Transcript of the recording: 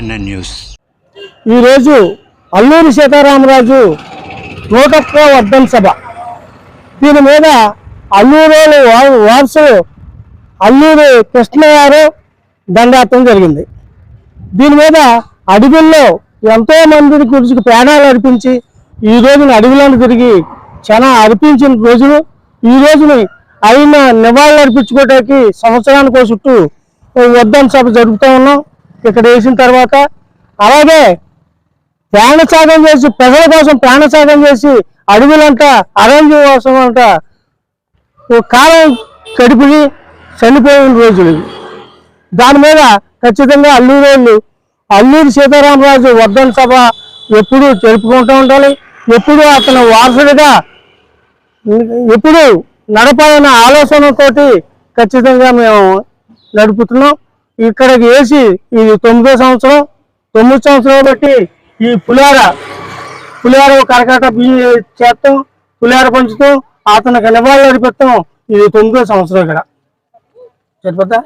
NN news. ఈరోజు అల్లూరి సీతారామరాజు నూటక్క వర్ధన్ సభ. దీని మీద అల్లూరు వారసులు అల్లూరి కృష్ణగారు దండాత్వం దండార్థం జరిగింది. దీని మీద అడవుల్లో ఎంతో మంది గురించి ప్రాణాలు అర్పించి ఈ రోజున అడవులను తిరిగి చాలా అర్పించిన రోజులు ఈ రోజుని అయిన నివాళులు అర్పించుకోవడానికి సంవత్సరానికి చుట్టూ వర్ధన్ సభ జరుపుతూ ఉన్నాం. ఇక్కడ వేసిన తర్వాత అలాగే ప్రాణత్యాగం చేసి ప్రజల కోసం ప్రాణత్యాగం చేసి అడవులంట అరణ్య కోసం అంట కాలం గడిపి చనిపోయిన రోజులు దాని మీద ఖచ్చితంగా అల్లూరు వాళ్ళు అల్లూరి సీతారామరాజు వర్ధన్ సభ ఎప్పుడూ జరుపుకుంటూ ఉండాలి. ఎప్పుడూ అతను వారసుడిగా ఎప్పుడు నడపాలన్న ఆలోచనతోటి ఖచ్చితంగా మేము నడుపుతున్నాం. ఇక్కడికి వేసి ఇది తొమ్మిదో సంవత్సరం తొమ్మిది సంవత్సరాలు బట్టి ఈ పులిహార పులిహార కరకట బియ్య చేస్తాం పులిహార పంచుతాం అతనికి నివాళులు అడిపిస్తాం ఇది తొమ్మిదో సంవత్సరం ఇక్కడ. సరిపోతా